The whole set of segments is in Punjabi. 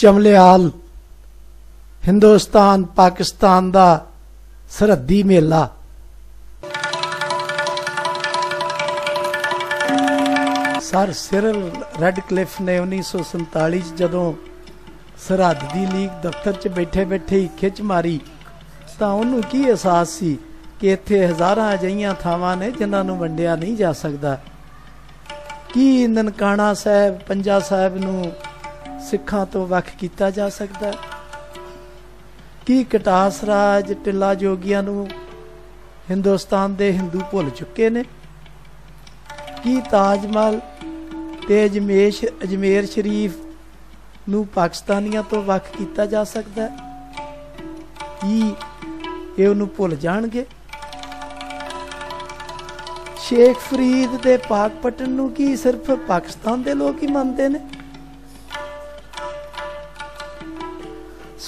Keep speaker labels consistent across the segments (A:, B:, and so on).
A: ਚਮਲਿਆਲ, ਹਿੰਦੁਸਤਾਨ, ਪਾਕਿਸਤਾਨ ਦਾ ਸਰਹੱਦੀ ਮੇਲਾ। ਸਰ ਸਿਰਲ ਰੈਡਕਲਿਫ ਨੇ 1947 ਚ ਜਦੋਂ ਸਰਹੱਦ ਦੀ ਲੀਗ ਦਫ਼ਤਰ 'ਚ ਬੈਠੇ ਬੈਠੇ ਹੀ ਖਿੱਚ ਮਾਰੀ, ਤਾਂ ਉਹਨੂੰ ਕੀ ਅਹਿਸਾਸ ਸੀ ਕਿ ਇੱਥੇ ਹਜ਼ਾਰਾਂ ਅਜਈਆਂ ਥਾਵਾਂ ਨੇ ਜਿਨ੍ਹਾਂ ਨੂੰ ਵੰਡਿਆ ਨਹੀਂ ਜਾ ਸਕਦਾ? ਕੀ ਨਨਕਾਣਾ ਸਾਹਿਬ, ਪੰਜਾ ਸਾਹਿਬ ਨੂੰ ਸਿੱਖਾਂ ਤੋਂ ਵੱਖ ਕੀਤਾ ਜਾ ਸਕਦਾ ਕੀ ਕਟਾਸ ਰਾਜ ਟਿੱਲਾ ਜੋਗੀਆਂ ਨੂੰ ਹਿੰਦੁਸਤਾਨ ਦੇ ਹਿੰਦੂ ਭੁੱਲ ਚੁੱਕੇ ਨੇ? ਕੀ ਤਾਜ ਮਹਿਲ ਤੇ ਅਜਮੇਸ਼ ਅਜਮੇਰ ਸ਼ਰੀਫ ਨੂੰ ਪਾਕਿਸਤਾਨੀਆਂ ਤੋਂ ਵੱਖ ਕੀਤਾ ਜਾ ਸਕਦਾ ਹੈ? ਕੀ ਇਹ ਉਹਨੂੰ ਭੁੱਲ ਜਾਣਗੇ? ਸ਼ੇਖ ਫਰੀਦ ਦੇ ਪਾਕ ਪਾਕਪਟਨ ਨੂੰ ਕੀ ਸਿਰਫ ਪਾਕਿਸਤਾਨ ਦੇ ਲੋਕ ਹੀ ਮੰਨਦੇ ਨੇ?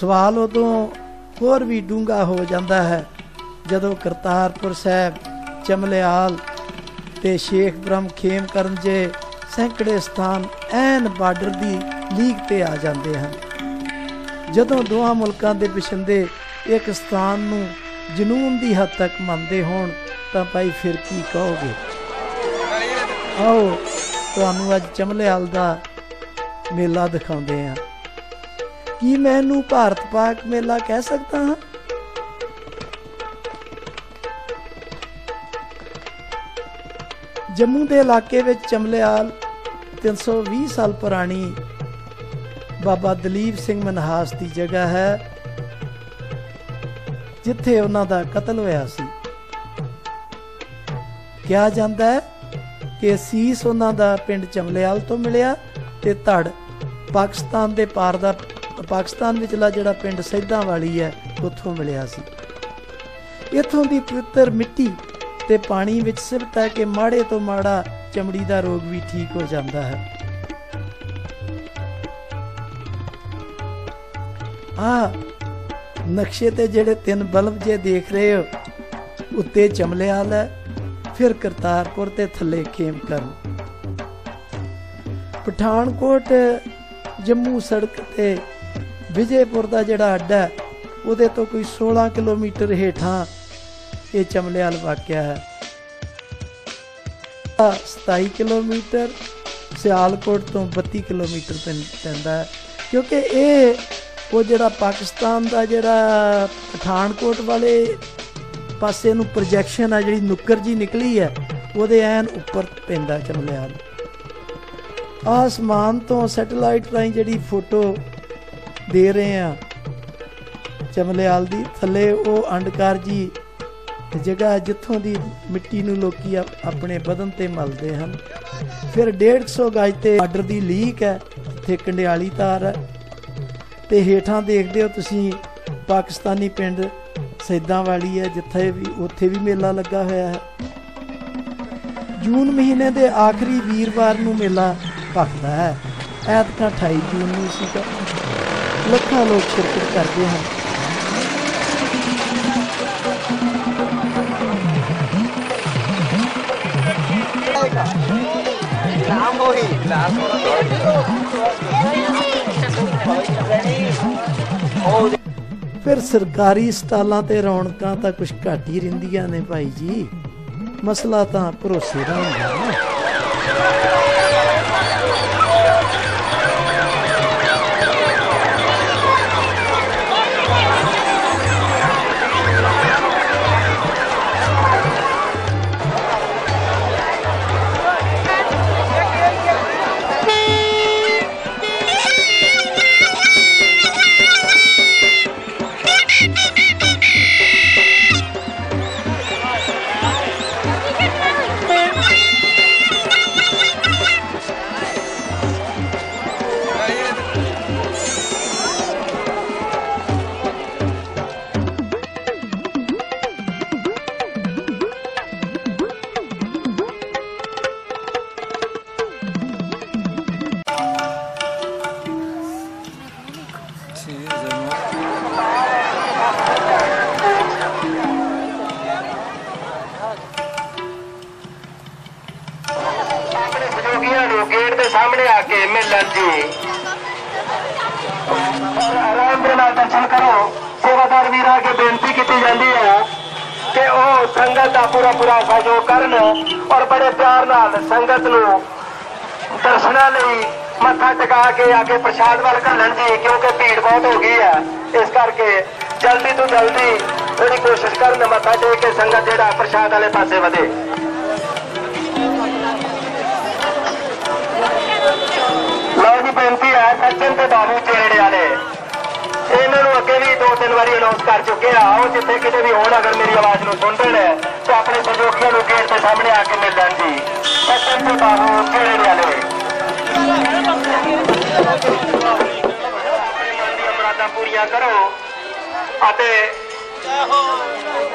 A: ਸਵਾਲ ਉਦੋਂ ਹੋਰ ਵੀ ਡੂੰਗਾ ਹੋ ਜਾਂਦਾ ਹੈ, ਜਦੋਂ ਕਰਤਾਰਪੁਰ ਸਾਹਿਬ, ਚਮਲਿਆਲ ਤੇ ਸ਼ੇਖ ਬ੍ਰਹਮ ਖੇਮ ਕਰਨ ਜੇ ਸੈਂਕੜੇ ਸਥਾਨ ਐਨ ਬਾਰਡਰ ਦੀ ਲੀਗ ਤੇ ਆ ਜਾਂਦੇ ਹਨ। ਜਦੋਂ ਦੋਹਾਂ ਮੁਲਕਾਂ ਦੇ ਪਿਛੰਦੇ ਇੱਕ ਸਥਾਨ ਨੂੰ ਜਨੂਨ ਦੀ ਹੱਦ ਤੱਕ ਮੰਨਦੇ ਹੋਣ, ਤਾਂ ਭਾਈ ਫਿਰ ਕੀ ਕਹੋਗੇ? ਆਓ, ਤੁਹਾਨੂੰ ਅੱਜ ਚਮਲਿਆਲ ਦਾ ਮੇਲਾ ਦਿਖਾਉਂਦੇ ਆ ਕੀ ਮੈਂ ਇਹਨੂੰ ਭਾਰਤ ਪਾਕ ਮੇਲਾ ਕਹਿ ਸਕਦਾ ਹਾਂ? ਜੰਮੂ ਦੇ ਇਲਾਕੇ ਵਿੱਚ ਚਮਲਿਆਲ 320 ਸਾਲ ਪੁਰਾਣੀ ਬਾਬਾ ਦਲੀਪ ਸਿੰਘ ਮਨਹਾਸ ਦੀ ਜਗ੍ਹਾ ਹੈ, ਜਿੱਥੇ ਉਹਨਾਂ ਦਾ ਕਤਲ ਹੋਇਆ ਸੀ। ਕਿਹਾ ਜਾਂਦਾ ਹੈ ਕਿ ਸੀਸ ਉਹਨਾਂ ਦਾ ਪਿੰਡ ਚਮਲਿਆਲ ਤੋਂ ਮਿਲਿਆ ਤੇ ਧੜ ਪਾਕਿਸਤਾਨ ਦੇ ਪਾਰ ਦਾ ਪਾਕਿਸਤਾਨ ਵਿਚਲਾ ਜਿਹੜਾ ਪਿੰਡ ਸੈਦਾਂ ਵਾਲੀ ਹੈ, ਉੱਥੋਂ ਮਿਲਿਆ ਸੀ। ਇੱਥੋਂ ਦੀ ਪਵਿੱਤਰ ਮਿੱਟੀ ਤੇ ਪਾਣੀ ਵਿੱਚ ਸਿਫਤ ਹੈ ਕਿ ਮਾੜੇ ਤੋਂ ਮਾੜਾ ਚਮੜੀ ਦਾ ਰੋਗ ਵੀ ਠੀਕ ਹੋ ਜਾਂਦਾ ਹੈ। ਆ ਨਕਸ਼ੇ ਤੇ ਜਿਹੜੇ ਤਿੰਨ ਬਲਬ ਜੇ ਦੇਖ ਰਹੇ ਹੋ, ਉੱਤੇ ਚਮਲਿਆਲ ਹੈ, ਫਿਰ ਕਰਤਾਰਪੁਰ ਤੇ ਥੱਲੇ ਖੇਮ ਕਰਨ ਪਠਾਨਕੋਟ ਜੰਮੂ ਸੜਕ ਤੇ ਵਿਜੇਪੁਰ ਦਾ ਜਿਹੜਾ ਅੱਡਾ ਉਹਦੇ ਤੋਂ ਕੋਈ 16 ਕਿਲੋਮੀਟਰ ਹੇਠਾਂ ਇਹ ਚਮਲਿਆਲ ਵਾਕਿਆ ਹੈ। 27 ਕਿਲੋਮੀਟਰ, ਸਿਆਲਕੋਟ ਤੋਂ 32 ਕਿਲੋਮੀਟਰ ਪੈਂਦਾ ਹੈ। ਕਿਉਂਕਿ ਇਹ, ਉਹ ਜਿਹੜਾ ਪਾਕਿਸਤਾਨ ਦਾ ਜਿਹੜਾ ਪਠਾਨਕੋਟ ਵਾਲੇ ਪਾਸੇ ਨੂੰ ਪ੍ਰੋਜੈਕਸ਼ਨ ਆ, ਜਿਹੜੀ ਨੁੱਕਰ ਜੀ ਨਿਕਲੀ ਹੈ, ਉਹਦੇ ਐਨ ਉੱਪਰ ਪੈਂਦਾ ਚਮਲਿਆਲ। ਆਸਮਾਨ ਤੋਂ ਸੈਟੇਲਾਈਟ ਰਾਹੀਂ ਜਿਹੜੀ ਫੋਟੋ ਦੇ ਰਹੇ ਆ ਚਮਲਿਆਲ ਦੀ ਥੱਲੇ ਉਹ ਅੰਡਕਾਰ ਜੀ, ਜਗ੍ਹਾ ਜਿੱਥੋਂ ਦੀ ਮਿੱਟੀ ਨੂੰ ਲੋਕੀ ਆਪਣੇ ਬਦਨ ਤੇ ਮਲਦੇ ਹਨ। ਫਿਰ 150 ਗਜ ਤੇ ਬਾਰਡਰ ਦੀ ਲੀਕ ਹੈ ਤੇ ਕੰਡਿਆਲੀ ਤਾਰ ਹੈ। ਤੇ ਹੇਠਾਂ ਦੇਖਦੇ ਹੋ ਤੁਸੀਂ, ਪਾਕਿਸਤਾਨੀ ਪਿੰਡ ਸੈਦਾਂ ਵਾਲੀ ਹੈ, ਜਿੱਥੇ ਵੀ ਉੱਥੇ ਵੀ ਮੇਲਾ ਲੱਗਾ ਹੋਇਆ ਹੈ। ਜੂਨ ਮਹੀਨੇ ਦੇ ਆਖਰੀ ਵੀਰਵਾਰ ਨੂੰ ਮੇਲਾ ਭਖਦਾ ਹੈ। ਐਤਕਾਂ 28 ਜੂਨ ਨੂੰ ਸੀਗਾ। ਲੱਖਾਂ ਲੋਕ ਸ਼ਿਰਕਤ ਕਰਦੇ ਹਨ।
B: ਨਾਮ ਹੋਈ ਨਾਮ
A: ਫਿਰ ਸਰਕਾਰੀ ਸਟਾਲਾਂ ਤੇ ਰੌਣਕਾਂ ਤਾਂ ਕੁਝ ਘੱਟ ਹੀ ਰਹਿੰਦੀਆਂ ਨੇ ਭਾਈ ਜੀ। ਮਸਲਾ ਤਾਂ ਭਰੋਸੇ ਦਾ ਹੁੰਦਾ ਨਾ।
B: ਆਪਣੇ ਦੇ
C: ਆਰਾਮ ਦੇ ਨਾਲ ਦਰਸ਼ਨ ਕਰੋ। ਸੇਵਾਦਾਰ ਵੀਰਾਂ ਅੱਗੇ ਬੇਨਤੀ ਕੀਤੀ ਜਾਂਦੀ ਹੈ ਕਿ ਉਹ ਸੰਗਤ ਦਾ ਪੂਰਾ ਪੂਰਾ ਸਹਿਯੋਗ ਕਰਨ ਔਰ ਬੜੇ ਪਿਆਰ ਨਾਲ ਸੰਗਤ ਨੂੰ ਦਰਸ਼ਨਾਂ ਲਈ ਮੱਥਾ ਟਿਕਾ ਕੇ ਆ ਕੇ ਪ੍ਰਸ਼ਾਦ ਵੱਲ ਘੱਲਣ ਜੀ ਕਿਉਂਕਿ ਭੀੜ ਬਹੁਤ ਹੋ ਗਈ ਹੈ। ਇਸ ਕਰਕੇ ਜਲਦੀ ਤੋਂ ਜਲਦੀ ਥੋੜੀ ਕੋਸ਼ਿਸ਼ ਕਰਨ, ਮੱਥਾ ਟੇਕ ਕੇ ਸੰਗਤ ਜਿਹੜਾ ਪ੍ਰਸ਼ਾਦ ਵਾਲੇ ਪਾਸੇ ਵਧੇ। ਲਓ ਜੀ, ਬੇਨਤੀ ਹੈ, ਸੱਜਣ ਤੇ ਬਾਬੂ ਜੀ। ਤਿੰਨ ਵਾਰੀ ਅਨਾਉਂਸ ਕਰ ਚੁੱਕੇ ਆ। ਉਹ ਜਿੱਥੇ ਕਿਤੇ ਵੀ ਹੋਣ, ਅਗਰ ਮੇਰੀ ਆਵਾਜ਼ ਨੂੰ ਸੁਣ ਸੁਣਦੇ ਨੇ, ਤਾਂ ਆਪਣੇ ਸਹਿਯੋਗੀਆਂ ਨੂੰ ਗੇਟ ਦੇ ਸਾਹਮਣੇ ਆ ਕੇ ਮਿਲ ਜਾਣ ਜੀ। ਸੱਜਣ ਤੇ ਬਾਬੂ ਚੇੜੇ ਵਾਲੇ ਦੀਆਂ ਮੁਰਾਦਾਂ ਪੂਰੀਆਂ ਕਰੋ ਅਤੇ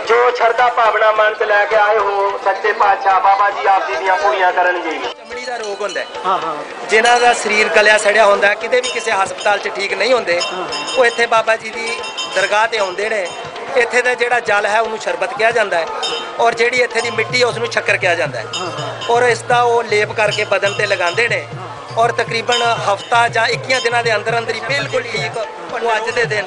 C: ਜੋ ਸ਼ਰਧਾ ਭਾਵਨਾ ਮਨ ਚ ਲੈ ਕੇ ਆਏ ਹੋ, ਸੱਚੇ ਪਾਤਸ਼ਾਹ ਬਾਬਾ ਜੀ ਆਪ ਜੀ ਦੀਆਂ ਪੂਰੀਆਂ
D: ਕਰਨਗੇ। ਦਾ ਰੋਗ ਹੁੰਦਾ ਹੈ।
A: ਹਾਂ
D: ਜਿਨ੍ਹਾਂ ਦਾ ਸਰੀਰ ਗਲਿਆ ਸੜਿਆ ਹੁੰਦਾ ਕਿਤੇ ਵੀ ਕਿਸੇ ਹਸਪਤਾਲ 'ਚ ਠੀਕ ਨਹੀਂ ਹੁੰਦੇ ਉਹ ਇੱਥੇ ਬਾਬਾ ਜੀ ਦੀ ਦਰਗਾਹ ਤੇ ਆਉਂਦੇ ਨੇ। ਇੱਥੇ ਦਾ ਜਿਹੜਾ ਜਲ ਹੈ ਉਹਨੂੰ ਸ਼ਰਬਤ ਕਿਹਾ ਜਾਂਦਾ ਹੈ ਔਰ ਜਿਹੜੀ ਇੱਥੇ ਦੀ ਮਿੱਟੀ ਹੈ ਉਸ ਨੂੰ ਸ਼ੱਕਰ ਕਿਹਾ ਜਾਂਦਾ ਹੈ। ਔਰ ਇਸ ਦਾ ਉਹ ਲੇਪ ਕਰਕੇ ਬਦਨ ਤੇ ਲਗਾਉਂਦੇ ਨੇ ਔਰ ਤਕਰੀਬਨ ਹਫਤਾ ਜਾਂ 21 ਦਿਨਾਂ ਦੇ ਅੰਦਰ ਅੰਦਰ ਹੀ ਬਿਲਕੁਲ ਠੀਕ ਉਹ ਅੱਜ ਦੇ ਦਿਨ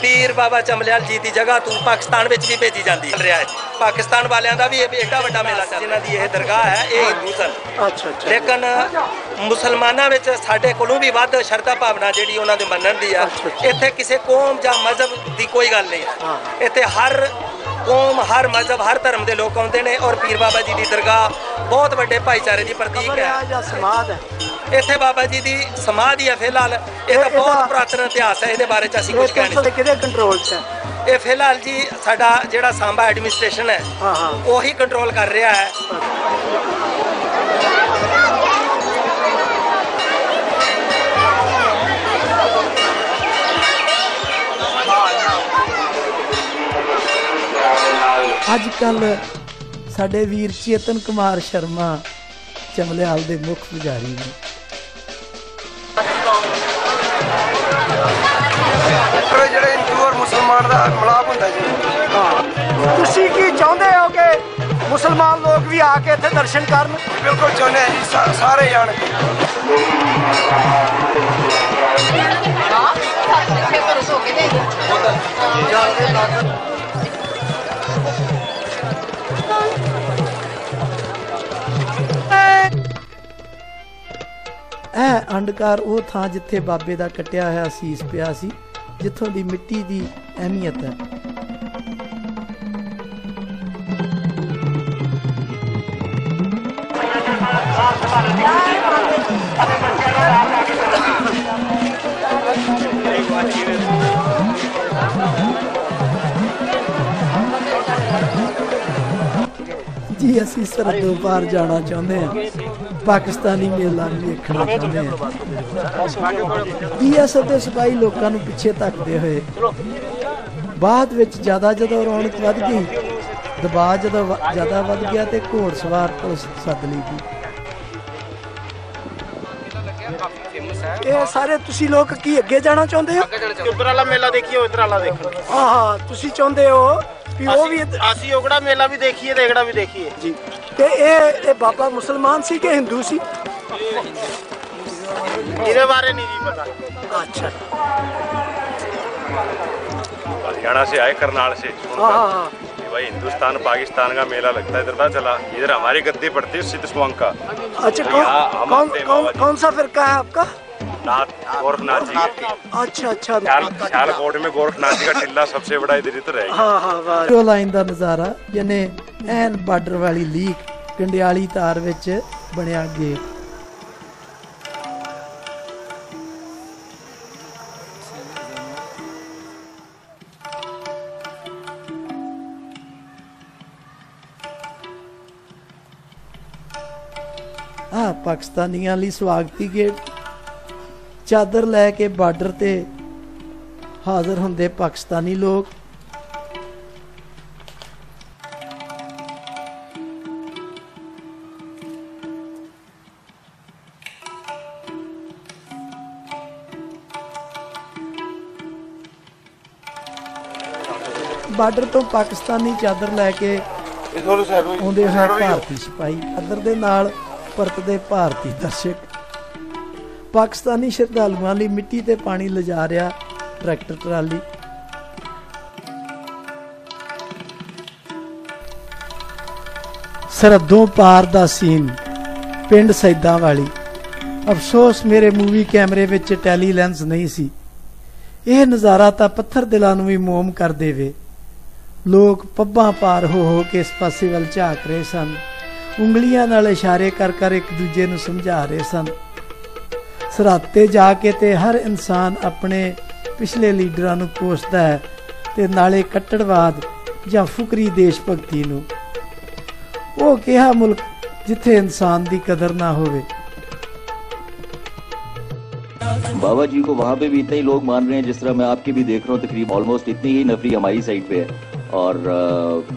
D: ਪੀਰ ਬਾਬਾ ਚਮਲਿਆਲ ਜੀ ਦੀ ਜਗ੍ਹਾ ਤੋਂ ਪਾਕਿਸਤਾਨ ਵਿੱਚ ਵੀ ਭੇਜੀ ਜਾਂਦੀ ਹੈ ਰਿਹਾ ਹੈ। ਪਾਕਿਸਤਾਨ ਵਾਲਿਆਂ ਦਾ ਵੀ ਇਹ ਏਡਾ ਵੱਡਾ ਮੇਲਾ ਚੱਲ ਜਿਨ੍ਹਾਂ ਦੀ ਇਹ ਦਰਗਾਹ ਹੈ ਇਹ ਹਿੰਦੂ ਸਨ।
A: ਅੱਛਾ ਅੱਛਾ।
D: ਲੇਕਿਨ ਮੁਸਲਮਾਨਾਂ ਵਿੱਚ ਸਾਡੇ ਕੋਲੋਂ ਵੀ ਵੱਧ ਸ਼ਰਧਾ ਭਾਵਨਾ ਜਿਹੜੀ ਉਹਨਾਂ ਦੇ ਮੰਨਣ ਦੀ ਆ। ਇੱਥੇ ਕਿਸੇ ਕੌਮ ਜਾਂ ਮਜ਼ਹਬ ਦੀ ਕੋਈ ਗੱਲ ਨਹੀਂ ਹੈ। ਇੱਥੇ ਹਰ ਕੌਮ ਹਰ ਮਜ਼ਹਬ ਹਰ ਧਰਮ ਦੇ ਲੋਕ ਆਉਂਦੇ ਨੇ ਔਰ ਪੀਰ ਬਾਬਾ ਜੀ ਦੀ ਦਰਗਾਹ ਬਹੁਤ ਵੱਡੇ ਭਾਈਚਾਰੇ ਦੀ ਪ੍ਰਤੀਕ ਹੈ।
A: ਸਮਾਧ ਹੈ?
D: ਇੱਥੇ ਬਾਬਾ ਜੀ ਦੀ ਸਮਾਧੀ ਹੈ ਫਿਲਹਾਲ।
A: ਇਹ- ਇਹਦਾ-
D: ਬਹੁਤ ਪੁਰਾਤਨ ਇਤਿਹਾਸ ਹੈ ਇਹਦੇ ਬਾਰੇ ਚ ਅਸੀਂ ਕੁਝ
A: ਇਹ
D: ਕਹਿ ਨਹੀਂ
A: ਕਿਹਦੇ ਕੰਟਰੋਲ 'ਚ ਹੈ।
D: ਇਹ ਫਿਲਹਾਲ ਜੀ ਸਾਡਾ ਜਿਹੜਾ ਸਾਂਬਾ ਐਡਮਿਨਿਸਟ੍ਰੇਸ਼ਨ ਹੈ
A: ਹਾਂ ਹਾਂ।
D: ਉਹੀ ਕੰਟਰੋਲ ਕਰ ਰਿਹਾ ਹੈ।
A: ਅੱਜ ਕੱਲ ਸਾਡੇ ਵੀਰ ਚੇਤਨ ਕੁਮਾਰ ਸ਼ਰਮਾ ਚਮਲਿਆਲ ਦੇ ਮੁੱਖ ਪੁਜਾਰੀ ਨੇ।
B: ਪਰ ਜਿਹੜੇ ਹਿੰਦੂ ਔਰ ਮੁਸਲਮਾਨ ਦਾ ਮਿਲਾਪ ਹੁੰਦਾ ਜੀ।
A: ਤੁਸੀਂ ਕੀ ਚਾਹੁੰਦੇ ਹੋ ਕਿ ਮੁਸਲਮਾਨ ਲੋਕ ਵੀ ਆ ਕੇ ਇੱਥੇ ਦਰਸ਼ਨ ਕਰਨ?
B: ਬਿਲਕੁਲ ਚਾਹੁੰਦੇ ਆ ਜੀ ਸਾਰੇ ਜਾਣ।
A: ਇਹ ਅੰਡਕਾਰ ਉਹ ਥਾਂ ਜਿੱਥੇ ਬਾਬੇ ਦਾ ਕੱਟਿਆ ਹੋਇਆ ਸੀਸ ਪਿਆ ਸੀ। ਜਿੱਥੋਂ ਦੀ ਮਿੱਟੀ ਦੀ ਅਹਿਮੀਅਤ ਹੈ। ਜੀ ਅਸੀਂ ਸਰਹੱਦੋਂ ਪਾਰ ਜਾਣਾ ਚਾਹੁੰਦੇ ਹਾਂ। ਪਾਕਿਸਤਾਨੀ ਮੇਲਾ ਵੀ ਵੇਖਣਾ ਚਾਹੁੰਦੇ ਹਾਂ ਬੀਐਸਐਫ ਦੇ ਸਿਪਾਹੀ ਲੋਕਾਂ ਨੂੰ ਪਿੱਛੇ ਧੱਕਦੇ ਹੋਏ। ਬਾਅਦ ਵਿੱਚ ਜ਼ਿਆਦਾ ਜਦੋਂ ਰੌਣਕ ਵੱਧ ਗਈ ਦਬਾਅ ਜਦੋਂ ਜ਼ਿਆਦਾ ਵੱਧ ਗਿਆ ਤੇ ਘੋੜਸਵਾਰ ਪੁਲਿਸ ਸੱਦ ਲਈ ਗਈ। ਇਹ ਸਾਰੇ ਤੁਸੀਂ ਲੋਕ ਕੀ ਅੱਗੇ ਜਾਣਾ ਚਾਹੁੰਦੇ ਹੋ?
E: ਉੱਧਰ ਵਾਲਾ ਮੇਲਾ ਦੇਖੀਏ ਇੱਧਰ ਵਾਲਾ ਦੇਖੋ
A: ਹਾਂ ਹਾਂ ਤੁਸੀਂ ਚਾਹੁੰਦੇ ਹੋ ਵੀ ਉਹ ਵੀ
E: ਅਸੀਂ ਉਗੜਾ ਮੇਲਾ ਵੀ ਦੇਖੀਏ ਤੇ ਇਗੜਾ ਵੀ ਦੇਖੀਏ।
A: ਜੀ। ਤੇ ਇਹ ਇਹ ਬਾਬਾ ਮੁਸਲਮਾਨ ਸੀ ਕਿ ਹਿੰਦੂ ਸੀ
E: ਇਹਦੇ ਬਾਰੇ ਨਹੀਂ ਜੀ ਪਤਾ
A: अच्छा
F: हरियाणा से आए करनाल से
A: हाँ हाँ हाँ
F: कि भाई हिंदुस्तान पाकिस्तान का मेला लगता है इधर पता चला इधर हमारी गद्दी पड़ती है सिद्ध सुवंग का
A: अच्छा
F: यहाँ
A: कौन
F: हम
A: कौन
F: अपने
A: कौन
F: बाबा जी-
A: कौन सा फिरका है आपका
F: नाथ गोरखनाथ जी के
A: अच्छा अच्छा
F: ख्याल ख्यालकोट में गोरखनाथ जी का टिल्ला सबसे बड़ा इधर इधर है
A: ਹਾਂ ਹਾਂ ਵਾਹ ਜੋ ਲਾਈਨ ਦਾ ਨਜ਼ਾਰਾ ਜਿਹਨੇ ਐਨ ਬਾਰਡਰ ਵਾਲੀ ਲੀਕ ਕੰਡਿਆਲੀ ਤਾਰ ਵਿੱਚ ਬਣਿਆ ਗੇਟ ਆ ਪਾਕਿਸਤਾਨੀਆਂ ਲਈ ਸਵਾਗਤੀ ਗੇਟ ਚਾਦਰ ਲੈ ਕੇ ਬਾਰਡਰ ਤੇ ਹਾਜ਼ਰ ਹੁੰਦੇ ਪਾਕਿਸਤਾਨੀ ਲੋਕ। ਬਾਰਡਰ ਤੋਂ ਪਾਕਿਸਤਾਨੀ ਚਾਦਰ ਲੈ ਕੇ ਆਉਂਦੇ ਹੋਏ ਭਾਰਤੀ ਸਿਪਾਹੀ। ਚਾਦਰ ਦੇ ਨਾਲ ਪਰਤਦੇ ਭਾਰਤੀ ਦਰਸ਼ਕ। ਪਾਕਿਸਤਾਨੀ ਸ਼ਰਧਾਲੂਆਂ ਲਈ ਮਿੱਟੀ ਤੇ ਪਾਣੀ ਲਿਜਾ ਰਿਹਾ ਟਰੈਕਟਰ ਟਰਾਲੀ। ਸਰਹੱਦੋਂ ਪਾਰ ਦਾ ਸੀਨ, ਪਿੰਡ ਸੈਦਾਂ ਵਾਲੀ। ਅਫਸੋਸ, ਮੇਰੇ ਮੂਵੀ ਕੈਮਰੇ ਵਿੱਚ ਟੈਲੀ ਲੈਂਸ ਨਹੀਂ ਸੀ। ਇਹ ਨਜ਼ਾਰਾ ਤਾਂ ਪੱਥਰ ਦਿਲਾਂ ਨੂੰ ਵੀ ਮੋਮ ਕਰ ਦੇਵੇ। ਲੋਕ ਪੱਬਾਂ ਪਾਰ ਹੋ ਹੋ ਕੇ ਇਸ ਪਾਸੇ ਵੱਲ ਝਾਕ ਰਹੇ ਸਨ। ਉਂਗਲੀਆਂ ਨਾਲ ਇਸ਼ਾਰੇ ਕਰ ਕਰ ਇੱਕ ਦੂਜੇ ਨੂੰ ਸਮਝਾ ਰਹੇ ਸਨ। ਸਰਾਤੇ ਜਾ ਕੇ ਤੇ ਹਰ ਇਨਸਾਨ ਆਪਣੇ ਪਿਛਲੇ ਲੀਡਰਾਂ ਨੂੰ ਕੋਸਦਾ ਹੈ ਤੇ ਨਾਲੇ ਕੱਟੜਵਾਦ ਜਾਂ ਫੁਕਰੀ ਦੇਸ਼ ਭਗਤੀ ਨੂੰ ਉਹ ਕਿਹਾ ਮੁਲਕ ਜਿੱਥੇ ਇਨਸਾਨ ਦੀ ਕਦਰ ਨਾ ਹੋਵੇ
G: बाबा जी को वहाँ पे भी इतने ही लोग मान रहे हैं जिस तरह मैं आपके भी देख रहा हूँ तकरीब ऑलमोस्ट इतनी ही नफरी हमारी साइड पे है और अ,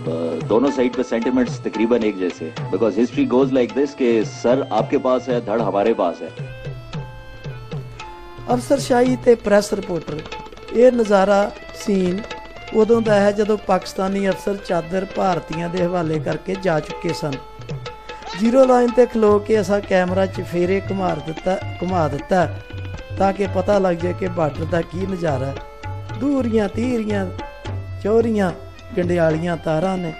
G: अ, दोनों साइड पे सेंटिमेंट्स तकरीबन एक जैसे because history goes like this कि सर आपके पास है धड़ हमारे पास है
A: ਅਫਸਰਸ਼ਾਹੀ ਤੇ ਪ੍ਰੈਸ ਰਿਪੋਰਟਰ। ਇਹ ਨਜ਼ਾਰਾ ਸੀਨ ਉਦੋਂ ਦਾ ਹੈ ਜਦੋਂ ਪਾਕਿਸਤਾਨੀ ਅਫਸਰ ਚਾਦਰ ਭਾਰਤੀਆਂ ਦੇ ਹਵਾਲੇ ਕਰਕੇ ਜਾ ਚੁੱਕੇ ਸਨ। ਜ਼ੀਰੋ ਲਾਈਨ ਤੇ ਖਲੋ ਕੇ ਅਸਾਂ ਕੈਮਰਾ 'ਚ ਫੇਰੇ ਘੁਮਾ ਦਿੱਤਾ ਘੁਮਾ ਦਿੱਤਾ ਤਾਂ ਕਿ ਪਤਾ ਲੱਗ ਜਾਏ ਕਿ ਬਾਰਡਰ ਦਾ ਕੀ ਨਜ਼ਾਰਾ ਹੈ। ਦੂਰੀਆਂ, ਤੀਰੀਆਂ, ਚੋਰੀਆਂ, ਗੰਡਿਆਲੀਆਂ ਤਾਰਾਂ ਨੇ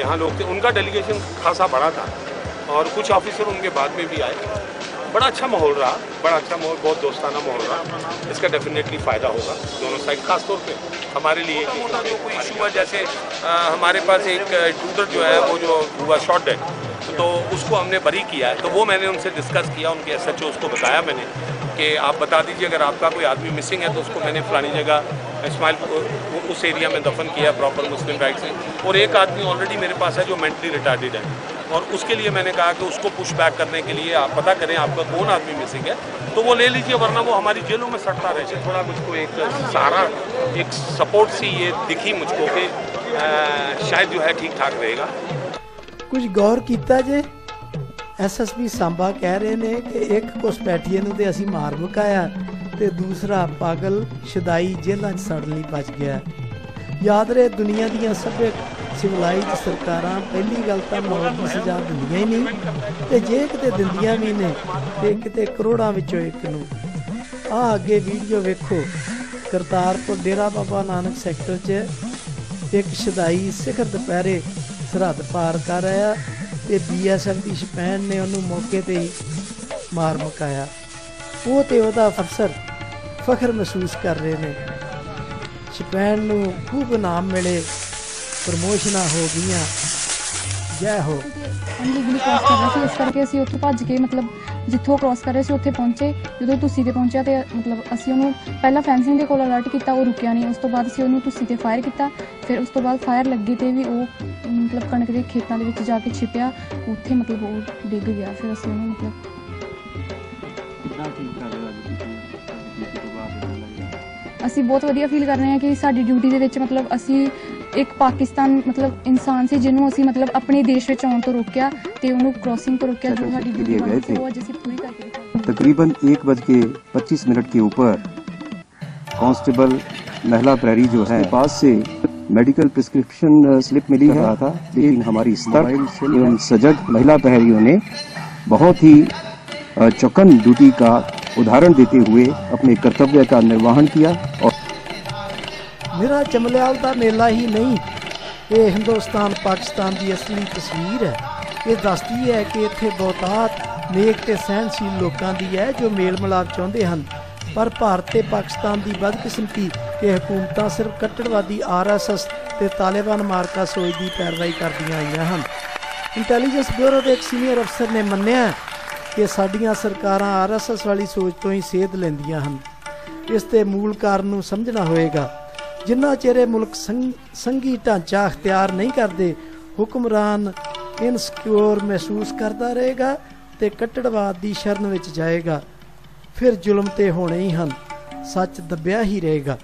H: यहाँ लोग थे। उनका डेलीगेशन खासा बड़ा था और कुछ ऑफिसर उनके बाद में भी आए। बड़ा अच्छा माहौल रहा। बड़ा अच्छा माहौल बहुत दोस्ताना माहौल रहा। इसका डेफिनेटली फ़ायदा होगा दोनों साइड खास तौर पे हमारे लिए मोटा जो कोई इशू हुआ जैसे अ, हमारे पास एक इंट्रूडर जो है वो जो हुआ शॉर्ट डेड तो उसको हमने बरी किया है। तो वो मैंने उनसे डिस्कस किया उनके एस एच उसको बताया मैंने कि आप बता दीजिए अगर आपका कोई आदमी मिसिंग है तो उसको मैंने फलानी जगह इस्माइल उस एरिया में दफन किया प्रॉपर मुस्लिम राइट से और एक आदमी ऑलरेडी मेरे पास है जो मेंटली रिटार्डेड है और उसके लिए मैंने कहा कि उसको पुश बैक करने के लिए आप पता करें आपका कौन आदमी मिसिंग है तो वो ले लीजिए वरना वो हमारी जेलों में सड़ता रहे थोड़ा मुझको एक सहारा एक सपोर्ट सी ये दिखी मुझको कि अ, शायद जो है ठीक ठाक रहेगा
A: ਕੁਝ ਗੌਰ ਕੀਤਾ ਜੇ ਐਸਐਸਪੀ ਸਾਂਬਾ ਕਹਿ ਰਹੇ ਨੇ ਕਿ ਇੱਕ ਘੁਸਪੈਠੀਏ ਨੂੰ ਤੇ ਅਸੀਂ ਮਾਰ ਮੁਕਾਇਆ ਤੇ ਦੂਸਰਾ ਪਾਗਲ ਸ਼ਦਾਈ ਜੇਲ੍ਹਾਂ 'ਚ ਸੜਨ ਲਈ ਬਚ ਗਿਆ। ਯਾਦ ਰਹੇ ਦੁਨੀਆ ਦੀਆਂ ਸਭੇ ਸਿਵਲਾਈਜ਼ਡ ਸਰਕਾਰਾਂ, ਪਹਿਲੀ ਗੱਲ ਤਾਂ ਮੌਤ ਦੀ ਸਜ਼ਾ ਦਿੰਦੀਆਂ ਹੀ ਨਹੀਂ ਤੇ ਜੇ ਕਿਤੇ ਦਿੰਦੀਆਂ ਵੀ ਨੇ, ਤੇ ਕਿਤੇ ਕਰੋੜਾਂ ਵਿੱਚੋਂ ਇੱਕ ਨੂੰ। ਆ ਅੱਗੇ ਵੀਡੀਓ ਵੇਖੋ। ਕਰਤਾਰਪੁਰ ਡੇਰਾ ਬਾਬਾ ਨਾਨਕ ਸੈਕਟਰ 'ਚ ਇੱਕ ਸ਼ਦਾਈ ਸਿਖਰ ਦੁਪਹਿਰੇ ਸਰਹੱਦ ਪਾਰ ਕਰ ਰਿਹਾ ਤੇ ਬੀਐਸਐਫ ਦੀ ਸ਼ਪੈਨ ਨੇ ਉਹਨੂੰ ਮੌਕੇ ਤੇ ਹੀ ਮਾਰ ਮੁਕਾਇਆ। ਉਹ ਤੇ ਉਹਦਾ ਅਫਸਰ, ਫਖਰ ਮਹਿਸੂਸ ਕਰ ਰਹੇ ਨੇ। ਸ਼ਪੈਨ ਨੂੰ ਖੂਬ ਨਾਮ ਮਿਲੇ, ਪ੍ਰਮੋਸ਼ਨਾਂ ਹੋ ਗਈਆਂ। ਜੈ ਹੋ।
I: ਅਨਲੀਗਲੀ ਕ੍ਰਾਸ ਕਰ ਰਿਹਾ ਸੀ ਇਸ ਕਰਕੇ ਅਸੀਂ ਉੱਥੋਂ ਭੱਜ ਕੇ, ਮਤਲਬ ਜਿੱਥੋਂ ਕ੍ਰਾਸ ਕਰ ਰਹੇ ਸੀ, ਉੱਥੇ ਪਹੁੰਚੇ। ਜਦੋਂ ਤੁਸੀਂ ਤੇ ਪਹੁੰਚਿਆ ਤੇ, ਮਤਲਬ ਅਸੀਂ ਉਹਨੂੰ ਪਹਿਲਾਂ ਫੈਂਸਿੰਗ ਦੇ ਕੋਲ ਅਲਰਟ ਕੀਤਾ, ਉਹ ਰੁਕਿਆ ਨਹੀਂ। ਉਸ ਤੋਂ ਬਾਅਦ ਅਸੀਂ ਉਹਨੂੰ ਤੁਸੀਂ ਤੇ ਫਾਇਰ ਕੀਤਾ। ਫਿਰ ਉਸ ਤੋਂ ਬਾਅਦ ਫਾਇਰ ਲੱਗੀ ਤੇ ਵੀ ਉਹ, ਮਤਲਬ ਕਣਕ ਦੇ ਖੇਤਾਂ ਦੇ ਵਿੱਚ ਜਾ ਕੇ ਛਿਪਿਆ। ਉੱਥੇ ਮਤਲਬ ਉਹ ਡਿੱਗ ਗਿਆ। ਫਿਰ ਅਸੀਂ ਉਹਨੂੰ ਮਤਲਬ ਅਸੀਂ ਬਹੁਤ ਵਧੀਆ ਫੀਲ ਕਰ ਰਹੇ ਹਾਂ ਕਿ ਸਾਡੀ ਡਿਊਟੀ ਦੇ ਵਿੱਚ ਮਤਲਬ ਅਸੀਂ ਇੱਕ ਪਾਕਿਸਤਾਨ ਮਤਲਬ ਇਨਸਾਨ ਸੀ ਜਿਹਨੂੰ ਅਸੀਂ ਮਤਲਬ ਆਪਣੇ ਦੇਸ਼ ਵਿੱਚ ਆਉਣ ਤੋਂ ਰੋਕਿਆ ਤੇ ਉਹਨੂੰ ਕ੍ਰਾਸਿੰਗ ਤੋਂ ਰੋਕਿਆ ਜੋ ਸਾਡੀ ਡਿਊਟੀ ਬਣਦੀ ਸੀ ਉਹ ਅੱਜ ਅਸੀਂ ਪੂਰੀ ਕਰਕੇ ਦਿਖਾਈ
J: तकरीबन एक बज के पच्चीस मिनट के ऊपर कांस्टेबल महिला प्रहरी जो है पास से मेडिकल प्रिस्क्रिप्शन स्लिप मिली है था लेकिन हमारी सतर्क एवं सजग महिला प्रहरियों ने बहुत ही अ, चौकन ड्यूटी का उदाहरण देते हुए अपने कर्तव्य का निर्वहन किया और
A: ਮੇਰਾ ਚਮਲਿਆਲ ਦਾ ਮੇਲਾ ਹੀ ਨਹੀਂ ਇਹ ਹਿੰਦੁਸਤਾਨ ਪਾਕਿਸਤਾਨ ਦੀ ਅਸਲੀ ਤਸਵੀਰ ਹੈ ਇਹ ਦੱਸਦੀ ਹੈ ਕਿ ਇੱਥੇ ਬਹੁਤਾਤ ਨੇਕ ਤੇ ਸਹਿਨਸ਼ੀਲ ਲੋਕਾਂ ਦੀ ਹੈ ਜੋ ਮੇਲ ਮਿਲਾਪ ਚਾਹੁੰਦੇ ਹਨ ਪਰ ਭਾਰਤ ਤੇ ਪਾਕਿਸਤਾਨ ਦੀ ਬਦਕਿਸਮਤੀ ਕਿ ਹਕੂਮਤਾਂ ਸਿਰਫ ਕੱਟੜਵਾਦੀ ਆਰਐਸਐਸ ਤੇ ਤਾਲਿਬਾਨ ਮਾਰਕਾ ਸੋਚ ਦੀ ਪੈਰਵਾਈ ਕਰਦੀਆਂ ਆਈਆਂ ਹਨ ਇੰਟੈਲੀਜੈਂਸ ਬਿਊਰੋ ਦੇ ਇੱਕ ਸੀਨੀਅਰ ਅਫਸਰ ਨੇ ਮੰਨਿਆ ਕਿ ਸਾਡੀਆਂ ਸਰਕਾਰਾਂ ਆਰਐਸਐਸ ਵਾਲੀ ਸੋਚ ਤੋਂ ਹੀ ਸੇਧ ਲੈਂਦੀਆਂ ਹਨ। ਇਸ ਦੇ ਮੂਲ ਕਾਰਨ ਨੂੰ ਸਮਝਣਾ ਹੋਏਗਾ। ਜਿੰਨਾ ਚਿਰ ਇਹ ਮੁਲਕ ਸੰਘ- ਸੰਘੀ ਢਾਂਚਾ ਅਖਤਿਆਰ ਨਹੀਂ ਕਰਦੇ, ਹੁਕਮਰਾਨ ਇਨਸਿਕਿਉਰ ਮਹਿਸੂਸ ਕਰਦਾ ਰਹੇਗਾ ਤੇ ਕੱਟੜਵਾਦ ਦੀ ਸ਼ਰਨ ਵਿੱਚ ਜਾਏਗਾ। ਫਿਰ ਜ਼ੁਲਮ ਤੇ ਹੋਣੇ ਹੀ ਹਨ। ਸੱਚ ਦੱਬਿਆ ਹੀ ਰਹੇਗਾ।